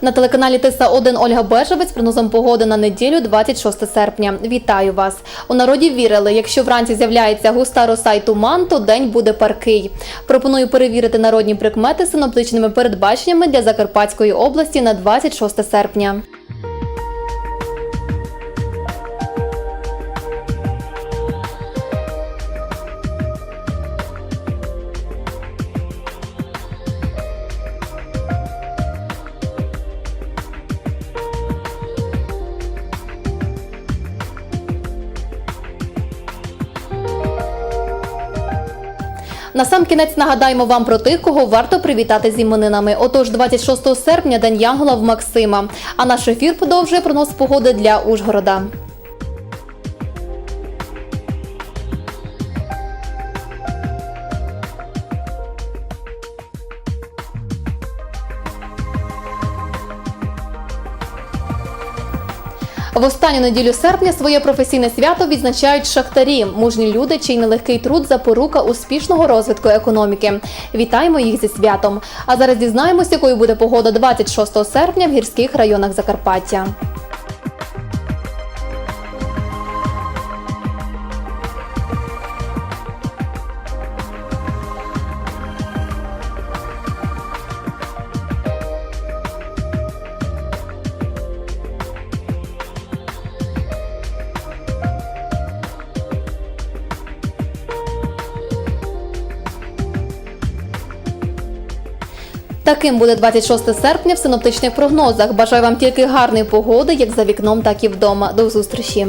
На телеканалі Тиса 1 Ольга Бежевець з прогнозом погоди на неділю 26 серпня. Вітаю вас! У народі вірили, якщо вранці з'являється густа роса й туман, то день буде паркий. Пропоную перевірити народні прикмети синоптичними передбаченнями для Закарпатської області на 26 серпня. На сам кінець нагадаємо вам про тих, кого варто привітати з іменинами. Отож, 26 серпня день Янгола в Максима. А наш ефір подовжує прогноз погоди для Ужгорода. В останню неділю серпня своє професійне свято відзначають шахтарі, мужні люди, чий нелегкий труд запорука успішного розвитку економіки. Вітаємо їх зі святом. А зараз дізнаємося, якою буде погода 26 серпня в гірських районах Закарпаття. Таким буде 26 серпня в синоптичних прогнозах. Бажаю вам тільки гарної погоди, як за вікном, так і вдома. До зустрічі.